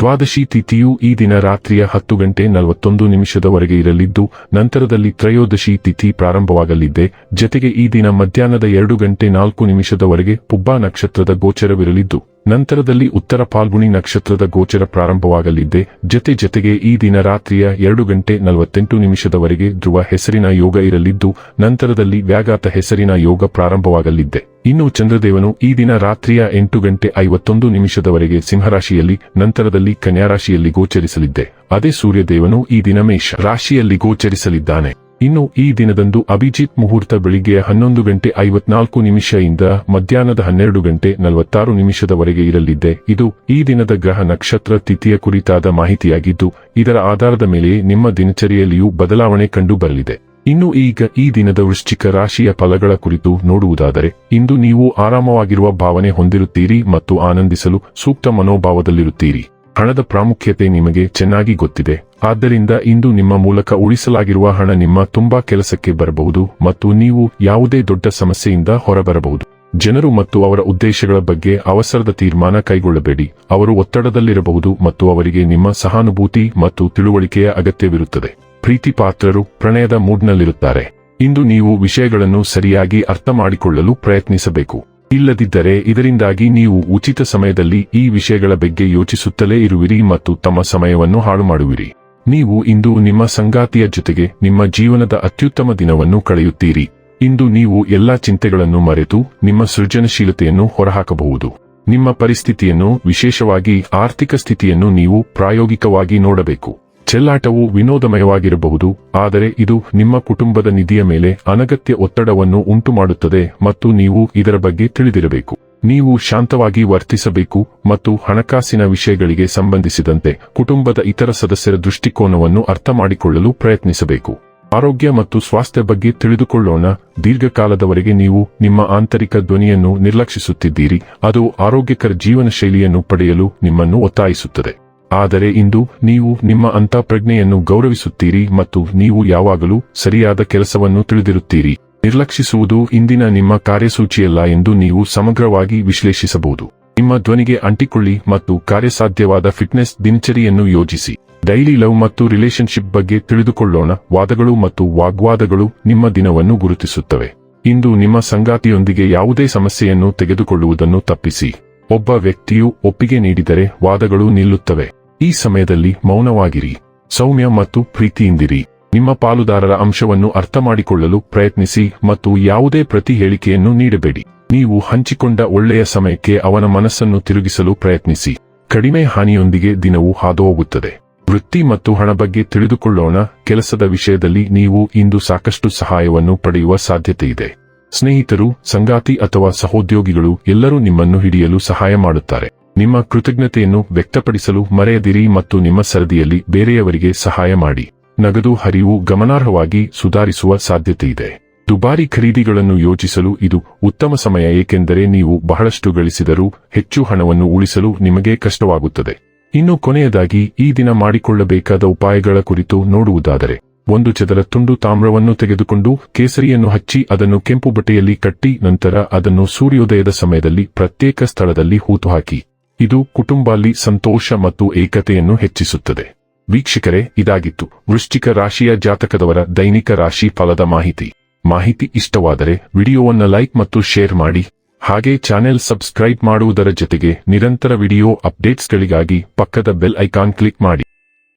ದ್ವಾದಶಿ ತಿಥಿಯು ಈ ದಿನ ರಾತ್ರಿಯ ಹತ್ತು ಗಂಟೆ ನಲವತ್ತೊಂದು ನಿಮಿಷದವರೆಗೆ ಇರಲಿದ್ದು, ನಂತರದಲ್ಲಿ ತ್ರಯೋದಶಿ ತಿಥಿ ಪ್ರಾರಂಭವಾಗಲಿದೆ. ಜತೆಗೆ ಈ ದಿನ ಮಧ್ಯಾಹ್ನದ ಎರಡು ಗಂಟೆ ನಾಲ್ಕು ನಿಮಿಷದವರೆಗೆ ಪುಬ್ಬಾ ನಕ್ಷತ್ರದ ಗೋಚರವಿರಲಿದ್ದು ನಂತರದಲ್ಲಿ ಉತ್ತರ ಪಾಲ್ಗುಣಿ ನಕ್ಷತ್ರದ ಗೋಚರ ಪ್ರಾರಂಭವಾಗಲಿದ್ದೆ ಜತೆ ಜತೆಗೆ ಈ ದಿನ ರಾತ್ರಿಯ ಎರಡು ಗಂಟೆ ನಲವತ್ತೆಂಟು ನಿಮಿಷದವರೆಗೆ ಧ್ರುವ ಹೆಸರಿನ ಯೋಗ ಇರಲಿದ್ದು, ನಂತರದಲ್ಲಿ ವ್ಯಾಘಾತ ಹೆಸರಿನ ಯೋಗ ಪ್ರಾರಂಭವಾಗಲಿದ್ದೆ ಇನ್ನು ಚಂದ್ರದೇವನು ಈ ದಿನ ರಾತ್ರಿಯ ಎಂಟು ಗಂಟೆ ಐವತ್ತೊಂದು ನಿಮಿಷದವರೆಗೆ ಸಿಂಹರಾಶಿಯಲ್ಲಿ, ನಂತರದಲ್ಲಿ ಕನ್ಯಾರಾಶಿಯಲ್ಲಿ ಗೋಚರಿಸಲಿದ್ದೆ ಅದೇ ಸೂರ್ಯದೇವನು ಈ ದಿನ ಮೇಷ ರಾಶಿಯಲ್ಲಿ ಗೋಚರಿಸಲಿದ್ದಾನೆ. ಇನ್ನು ಈ ದಿನದಂದು ಅಭಿಜಿತ್ ಮುಹೂರ್ತ ಬೆಳಿಗ್ಗೆ ಹನ್ನೊಂದು ಗಂಟೆ ಐವತ್ನಾಲ್ಕು ನಿಮಿಷದಿಂದ ಮಧ್ಯಾಹ್ನದ ಹನ್ನೆರಡು ಗಂಟೆ ನಲವತ್ತಾರು ನಿಮಿಷದವರೆಗೆ ಇರಲಿದೆ. ಇದು ಈ ದಿನದ ಗ್ರಹ ನಕ್ಷತ್ರ ತಿಥಿಯ ಕುರಿತಾದ ಮಾಹಿತಿಯಾಗಿದ್ದು, ಇದರ ಆಧಾರದ ಮೇಲೆ ನಿಮ್ಮ ದಿನಚರಿಯಲ್ಲಿಯೂ ಬದಲಾವಣೆ ಕಂಡು ಬರಲಿದೆ ಇನ್ನು ಈಗ ಈ ದಿನದ ವೃಶ್ಚಿಕ ರಾಶಿಯ ಫಲಗಳ ಕುರಿತು ನೋಡುವುದಾದರೆ, ಇಂದು ನೀವು ಆರಾಮವಾಗಿರುವ ಭಾವನೆ ಹೊಂದಿರುತ್ತೀರಿ ಮತ್ತು ಆನಂದಿಸಲು ಸೂಕ್ತ ಮನೋಭಾವದಲ್ಲಿರುತ್ತೀರಿ. ಹಣದ ಪ್ರಾಮುಖ್ಯತೆ ನಿಮಗೆ ಚೆನ್ನಾಗಿ ಗೊತ್ತಿದೆ. ಆದ್ದರಿಂದ ಇಂದು ನಿಮ್ಮ ಮೂಲಕ ಉಳಿಸಲಾಗಿರುವ ಹಣ ನಿಮ್ಮ ತುಂಬಾ ಕೆಲಸಕ್ಕೆ ಬರಬಹುದು ಮತ್ತು ನೀವು ಯಾವುದೇ ದೊಡ್ಡ ಸಮಸ್ಯೆಯಿಂದ ಹೊರಬರಬಹುದು. ಜನರು ಮತ್ತು ಅವರ ಉದ್ದೇಶಗಳ ಬಗ್ಗೆ ಅವಸರದ ತೀರ್ಮಾನ ಕೈಗೊಳ್ಳಬೇಡಿ. ಅವರು ಒತ್ತಡದಲ್ಲಿರಬಹುದು ಮತ್ತು ಅವರಿಗೆ ನಿಮ್ಮ ಸಹಾನುಭೂತಿ ಮತ್ತು ತಿಳುವಳಿಕೆಯ ಅಗತ್ಯವಿರುತ್ತದೆ. ಪ್ರೀತಿ ಪಾತ್ರರು ಪ್ರಣಯದ ಮೂಡ್ನಲ್ಲಿರುತ್ತಾರೆ. ಇಂದು ನೀವು ವಿಷಯಗಳನ್ನು ಸರಿಯಾಗಿ ಅರ್ಥ ಮಾಡಿಕೊಳ್ಳಲು ಪ್ರಯತ್ನಿಸಬೇಕು. ಇಲ್ಲದಿದ್ದರೆ ಇದರಿಂದಾಗಿ ನೀವು ಉಚಿತ ಸಮಯದಲ್ಲಿ ಈ ವಿಷಯಗಳ ಬಗ್ಗೆ ಯೋಚಿಸುತ್ತಲೇ ಇರುವಿರಿ ಮತ್ತು ತಮ್ಮ ಸಮಯವನ್ನು ಹಾಳು ಮಾಡುವಿರಿ ನೀವು ಇಂದು ನಿಮ್ಮ ಸಂಗಾತಿಯ ಜೊತೆಗೆ ನಿಮ್ಮ ಜೀವನದ ಅತ್ಯುತ್ತಮ ದಿನವನ್ನು ಕಳೆಯುತ್ತೀರಿ. ಇಂದು ನೀವು ಎಲ್ಲಾ ಚಿಂತೆಗಳನ್ನು ಮರೆತು ನಿಮ್ಮ ಸೃಜನಶೀಲತೆಯನ್ನು ಹೊರಹಾಕಬಹುದು. ನಿಮ್ಮ ಪರಿಸ್ಥಿತಿಯನ್ನು ವಿಶೇಷವಾಗಿ ಆರ್ಥಿಕ ಸ್ಥಿತಿಯನ್ನು ನೀವು ಪ್ರಾಯೋಗಿಕವಾಗಿ ನೋಡಬೇಕು. ಚೆಲ್ಲಾಟವು ವಿನೋದಮಯವಾಗಿರಬಹುದು, ಆದರೆ ಇದು ನಿಮ್ಮ ಕುಟುಂಬದ ನಿಧಿಯ ಮೇಲೆ ಅನಗತ್ಯ ಒತ್ತಡವನ್ನು ಉಂಟುಮಾಡುತ್ತದೆ ಮತ್ತು ನೀವು ಇದರ ಬಗ್ಗೆ ತಿಳಿದಿರಬೇಕು. ನೀವು ಶಾಂತವಾಗಿ ವರ್ತಿಸಬೇಕು ಮತ್ತು ಹಣಕಾಸಿನ ವಿಷಯಗಳಿಗೆ ಸಂಬಂಧಿಸಿದಂತೆ ಕುಟುಂಬದ ಇತರ ಸದಸ್ಯರ ದೃಷ್ಟಿಕೋನವನ್ನು ಅರ್ಥ ಮಾಡಿಕೊಳ್ಳಲು ಪ್ರಯತ್ನಿಸಬೇಕು. ಆರೋಗ್ಯ ಮತ್ತು ಸ್ವಾಸ್ಥ್ಯ ಬಗ್ಗೆ ತಿಳಿದುಕೊಳ್ಳೋಣ. ದೀರ್ಘಕಾಲದವರೆಗೆ ನೀವು ನಿಮ್ಮ ಆಂತರಿಕ ಧ್ವನಿಯನ್ನು ನಿರ್ಲಕ್ಷಿಸುತ್ತಿದ್ದೀರಿ. ಅದು ಆರೋಗ್ಯಕರ ಜೀವನ ಶೈಲಿಯನ್ನು ಪಡೆಯಲು ನಿಮ್ಮನ್ನು ಒತ್ತಾಯಿಸುತ್ತದೆ. ಆದರೆ ಇಂದು ನೀವು ನಿಮ್ಮ ಅಂತಃಪ್ರಜ್ಞೆಯನ್ನು ಗೌರವಿಸುತ್ತೀರಿ ಮತ್ತು ನೀವು ಯಾವಾಗಲೂ ಸರಿಯಾದ ಕೆಲಸವನ್ನು ತಿಳಿದಿರುತ್ತೀರಿ. ನಿರ್ಲಕ್ಷಿಸುವುದು ಇಂದಿನ ನಿಮ್ಮ ಕಾರ್ಯಸೂಚಿಯಲ್ಲ ಎಂದು ನೀವು ಸಮಗ್ರವಾಗಿ ವಿಶ್ಲೇಷಿಸಬಹುದು. ನಿಮ್ಮ ಧ್ವನಿಗೆ ಅಂಟಿಕೊಳ್ಳಿ ಮತ್ತು ಕಾರ್ಯಸಾಧ್ಯವಾದ ಫಿಟ್ನೆಸ್ ದಿನಚರಿಯನ್ನು ಯೋಜಿಸಿ. ಡೈಲಿ ಲವ್ ಮತ್ತು ರಿಲೇಶನ್ಶಿಪ್ ಬಗ್ಗೆ ತಿಳಿದುಕೊಳ್ಳೋಣ. ವಾದಗಳು ಮತ್ತು ವಾಗ್ವಾದಗಳು ನಿಮ್ಮ ದಿನವನ್ನು ಗುರುತಿಸುತ್ತವೆ. ಇಂದು ನಿಮ್ಮ ಸಂಗಾತಿಯೊಂದಿಗೆ ಯಾವುದೇ ಸಮಸ್ಯೆಯನ್ನು ತೆಗೆದುಕೊಳ್ಳುವುದನ್ನು ತಪ್ಪಿಸಿ. ಒಬ್ಬ ವ್ಯಕ್ತಿಯು ಒಪ್ಪಿಗೆ ನೀಡಿದರೆ ವಾದಗಳು ನಿಲ್ಲುತ್ತವೆ. ಈ ಸಮಯದಲ್ಲಿ ಮೌನವಾಗಿರಿ. ಸೌಮ್ಯ ಮತ್ತು ಪ್ರೀತಿಯಿಂದಿರಿ. ನಿಮ್ಮ ಪಾಲುದಾರರ ಅಂಶವನ್ನು ಅರ್ಥಮಾಡಿಕೊಳ್ಳಲು ಪ್ರಯತ್ನಿಸಿ ಮತ್ತು ಯಾವುದೇ ಪ್ರತಿ ಹೇಳಿಕೆಯನ್ನು ನೀಡಬೇಡಿ. ನೀವು ಹಂಚಿಕೊಂಡ ಒಳ್ಳೆಯ ಸಮಯಕ್ಕೆ ಅವನ ಮನಸ್ಸನ್ನು ತಿರುಗಿಸಲು ಪ್ರಯತ್ನಿಸಿ. ಕಡಿಮೆ ಹಾನಿಯೊಂದಿಗೆ ದಿನವು ಹಾದುಹೋಗುತ್ತದೆ. ವೃತ್ತಿ ಮತ್ತು ಹಣ ಬಗ್ಗೆ ತಿಳಿದುಕೊಳ್ಳೋಣ. ಕೆಲಸದ ವಿಷಯದಲ್ಲಿ ನೀವು ಇಂದು ಸಾಕಷ್ಟು ಸಹಾಯವನ್ನು ಪಡೆಯುವ ಸಾಧ್ಯತೆಯಿದೆ. ಸ್ನೇಹಿತರು, ಸಂಗಾತಿ ಅಥವಾ ಸಹೋದ್ಯೋಗಿಗಳು ಎಲ್ಲರೂ ನಿಮ್ಮನ್ನು ಹಿಡಿಯಲು ಸಹಾಯ ಮಾಡುತ್ತಾರೆ. ನಿಮ್ಮ ಕೃತಜ್ಞತೆಯನ್ನು ವ್ಯಕ್ತಪಡಿಸಲು ಮರೆಯದಿರಿ ಮತ್ತು ನಿಮ್ಮ ಸರದಿಯಲ್ಲಿ ಬೇರೆಯವರಿಗೆ ಸಹಾಯ ಮಾಡಿ. ನಗದು ಹರಿವು ಗಮನಾರ್ಹವಾಗಿ ಸುಧಾರಿಸುವ ಸಾಧ್ಯತೆಯಿದೆ ದುಬಾರಿ ಖರೀದಿಗಳನ್ನು ಯೋಚಿಸಲು ಇದು ಉತ್ತಮ ಸಮಯ, ಏಕೆಂದರೆ ನೀವು ಬಹಳಷ್ಟು ಗಳಿಸಿದರೂ ಹೆಚ್ಚು ಹಣವನ್ನು ಉಳಿಸಲು ನಿಮಗೆ ಕಷ್ಟವಾಗುತ್ತದೆ. ಇನ್ನು ಕೊನೆಯದಾಗಿ, ಈ ದಿನ ಮಾಡಿಕೊಳ್ಳಬೇಕಾದ ಉಪಾಯಗಳ ಕುರಿತು ನೋಡುವುದಾದರೆ ಒಂದು ಚದರ ತುಂಡು ತಾಮ್ರವನ್ನು ತೆಗೆದುಕೊಂಡು ಕೇಸರಿಯನ್ನು ಹಚ್ಚಿ ಅದನ್ನು ಕೆಂಪು ಬಟ್ಟೆಯಲ್ಲಿ ಕಟ್ಟಿ ನಂತರ ಅದನ್ನು ಸೂರ್ಯೋದಯದ ಸಮಯದಲ್ಲಿ ಪ್ರತ್ಯೇಕ ಸ್ಥಳದಲ್ಲಿ ಹೂತು ಹಾಕಿ ಇದು ಕುಟುಂಬಲ್ಲಿ ಸಂತೋಷ ಮತ್ತು ಏಕತೆಯನ್ನು ಹೆಚ್ಚಿಸುತ್ತದೆ. ವೀಕ್ಷಕರೇ, ಇದಾಗಿತ್ತು ವೃಶ್ಚಿಕ ರಾಶಿಯ ಜಾತಕದವರ ದೈನಿಕ ರಾಶಿ ಫಲದ ಮಾಹಿತಿ. ಮಾಹಿತಿ ಇಷ್ಟವಾದರೆ ವಿಡಿಯೋವನ್ನು ಲೈಕ್ ಮತ್ತು ಶೇರ್ ಮಾಡಿ. ಹಾಗೆ ಚಾನೆಲ್ ಸಬ್ಸ್ಕ್ರೈಬ್ ಮಾಡುವುದರ ಜೊತೆಗೆ ನಿರಂತರ ವಿಡಿಯೋ ಅಪ್ಡೇಟ್ಸ್ಗಳಿಗಾಗಿ ಪಕ್ಕದ ಬೆಲ್ ಐಕಾನ್ ಕ್ಲಿಕ್ ಮಾಡಿ.